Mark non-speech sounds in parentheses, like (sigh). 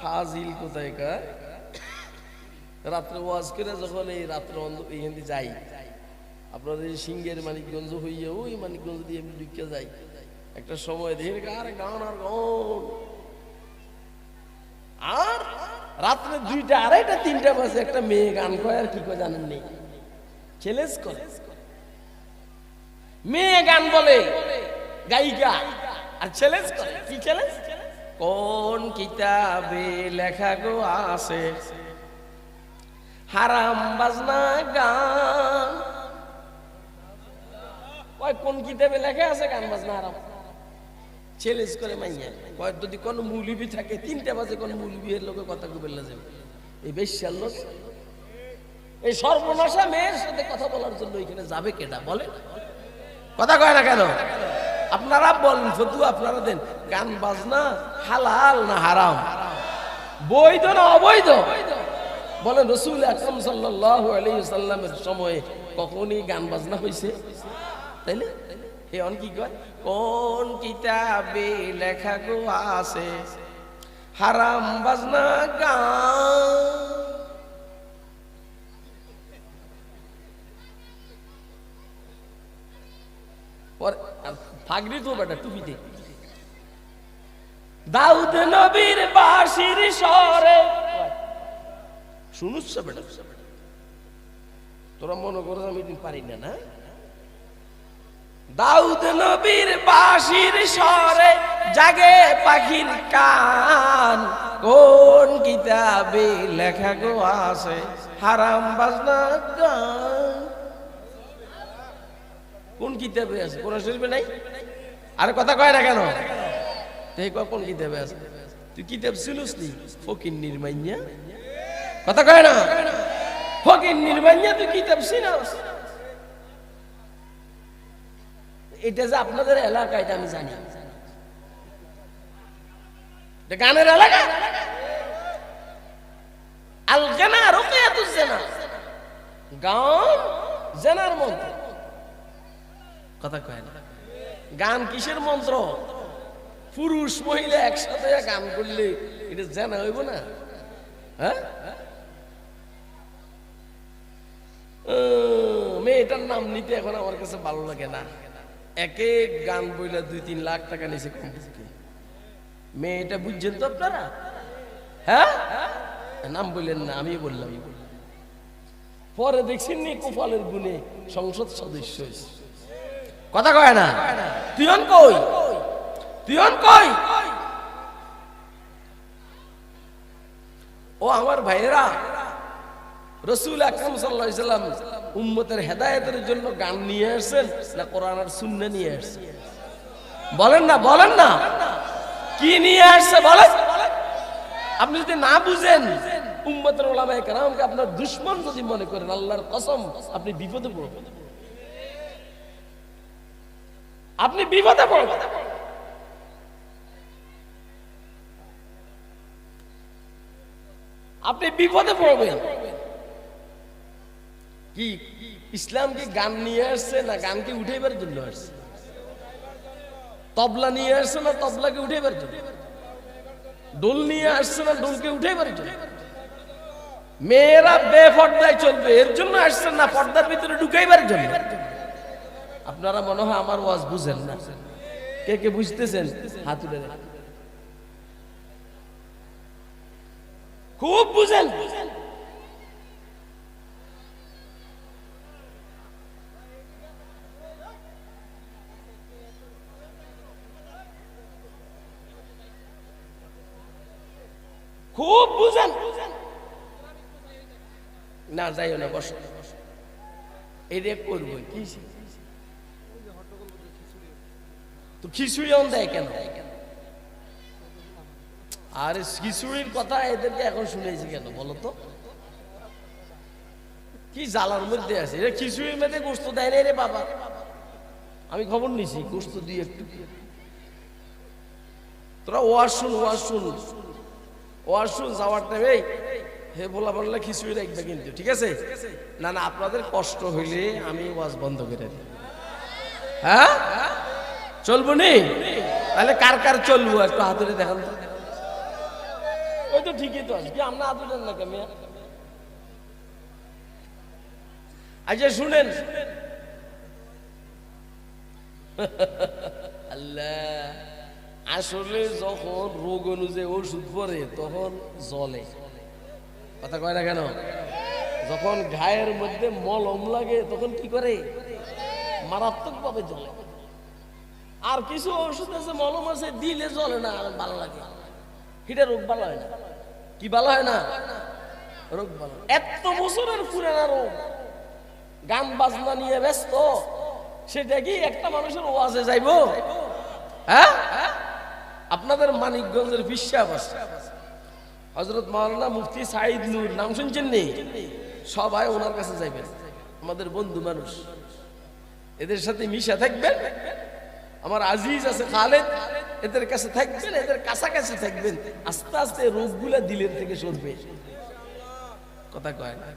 ফাজিল কোথায় কা রাত্রে ওয়াজ করে যখন এই রাত্রে এখান যাই, আপনাদের সিংহের মানিকগঞ্জ হইয়া ওই মানিকগঞ্জ দিয়ে আমি ঢুকে যাই। একটা সময় দেখে আর গান আর গান। আর রাত্রে দুইটা, আড়াইটা, তিনটা বাজে একটা মেয়ে গান কয়, আর কি কয় জানেন নেই। চ্যালেঞ্জ করে। মেয়ে গান বলে, গায়িকা। আর চ্যালেঞ্জ করে, কি চ্যালেঞ্জ? কোন কিতাবে লেখা গো আছে? হারাম বাজনা গান। কোন কিতাবে লেখা আছে গান বাজনা হারাম? চ্যালেঞ্জ করে মাইয়া। কয়, যদি কোন মৌলবি থাকে, তিনটা বাজে কোন মৌলবি এর লোকে কথা কবে যাবে। এই বেশ্যার লোক। এই সর্বনাশা মেয়ের সাথে কথা বলার জন্য এখানে যাবে কেটা বলে কথা কয় না কেন? আপনারা বলেন শুধু আপনারা দেন, গান, বাজনা হালাল না হারাম? বৈধ না অবৈধ? বলেন, রসুল আকরম সাল্লাহ আলাইসাল্লামের সময়ে কখনই গান, বাজনা হয়েছে তাইলে এ অন কি কয়? কোন কিতাবে লেখা গো আছে, হারাম বাজনা গান? আর ফাগরি তো বেটা টুপিতে দাউদ নবীর বাঁশির স্বরে। শুনুস বেটা। তোরা মনে করো আমি পারি না না? দাউদ নবীর বাঁশির স্বরে জাগে পাখির কান। কোন কিতাবে লেখা গো আছে? হারাম বাজনা গান। কোন কিতাবে আছে? কোন শরীফে নাই? আরে কথা কয় না কেন? তুই কোন কিতাবে আছে? তুই কিতাব ছিলিস নি? ফকির নির্মাইয়া। কথা কয় না? ফকির নির্মাইয়া তুই কিতাব ছিলাস এটা যে আপনাদের এলাকা, এটা আমি জানি। গানের এলাকা? আল রোকেয়াতুজ জানা গান, জানার মন্ত্র। কথা কয় না। গান কিসের মন্ত্র? পুরুষ, মহিলা একসাথে গান করলে এটা জানা হইব না? হ্যাঁ? মেয়েটার নাম নিতে এখন আমার কাছে ভালো লাগে না। এক এক গান বইলে দুই তিন লাখ টাকা নিচে কমপক্ষে মেয়েটা বুঝছেন তো আপনারা? হ্যাঁ? নাম বললেন না আমি বললাম। পরে দেখছেন নি কুফলের গুণে সংসদ সদস্য হয়েছে। কথা কয় না? তুইন কই? তুইন কই? ও আমার ভাইয়েরা, রসুল আকরম সাল্লাহ সাল্লাম উম্মতের হেদায়েতের জন্য গান নিয়ে আসছেন না কোরআন আর শূন্য নিয়ে আসছেন? বলেন না বলেন না। কি নিয়ে আসছে বলেন? আপনি যদি না বুঝেন, উম্মতের ওলামায়ে কেরামকে আপনার দুশ্মন যদি মনে করেন, আল্লাহর কসম, আপনি বিপদে পড়বেন। আপনি বিপদে পড়বেন। আপনি বিপদে পড়বেন। কি ইসলাম কি গান নিয়ে আসছে না গানকে উঠেবার জন্য আসছে? তবলা নিয়ে আসছে না তবলাকে উঠেবার জন্য? ডোল নিয়ে আসছে না ডোলকে উঠেবার জন্য? মেয়েরা বেফর্দায় চলবে, এর জন্য আসছে না পর্দার ভিতরে ঢুকাইবার জন্য? আপনারা মনে হয় আমার ওয়াজ বুঝেন না। কে কে বুঝতেছেন? হাত উঠে খুব বুঝেন। খুব বুঝেন। না, যাইও না, বসো। এটা করব, কি তো খিচুড়ি অন দেয় কেন? আর খিচুড়ির কথা এদেরকে এখন শুনেছি কেন বলো তো? কি জ্বালার মধ্যে আছে? এটা খিচুড়ির মধ্যে গোস্ত দেয় রে বাবা। আমি খবর নিছি, গোস্ত দিয়ে একটু। তোরা ওয়াজ শুন ওয়াজ শুন। ওয়াজ শুন, যাওয়ার টাইমে হে বলা বললে খিচুড়ি রাখবে কিন্তু, ঠিক আছে? না না, আপনাদের কষ্ট হইলে আমি ওয়াজ বন্ধ করে দিই হ্যাঁ? চলবো নি? তাহলে কার কার চলবো? একটু হাতুড়ে দেখান ওই তো ঠিকই তো আছে। কি, আমরা আদুলেন না কেমিয়া আচ্ছা শুনেন। (laughs) আল্লাহ, আসলে যখন রোগ অনুযায়ী ওষুধ পরে, তখন জলে কথা কয় না কেন? যখন ঘায়ের মধ্যে মলম লাগে, তখন কি করে? মারাত্মক ভাবে জ্বলে। আর কিছু ওষুধ আছে, মলম আছে, দিলে জ্বলে না ভালো লাগে। এটা রোগ ভালো হয় না। কি ভালো হয় না? রোগ ভালো। এত বছরের পুরানা রোগ। গান বাজনা নিয়ে ব্যস্ত, সেটা কি একটা মানুষের ও ওয়াজে যাইবো? হ্যাঁ? আপনাদের মানিকগঞ্জের বিশ্বাস আছে। হজরত মাওলানা মুফতি সাইদ নূর, নাম শুনছেন নি? সবাই ওনার কাছে যাইবেন। আমাদের বন্ধু মানুষ। এদের সাথে মিশা থাকবেন। আমার আজিজ আছে খালেদ, এদের কাছে থাকবেন, এদের কাছাকাছি থাকবেন। আস্তে আস্তে রোগগুলা দিলের থেকে সরবে। কথা কয় না।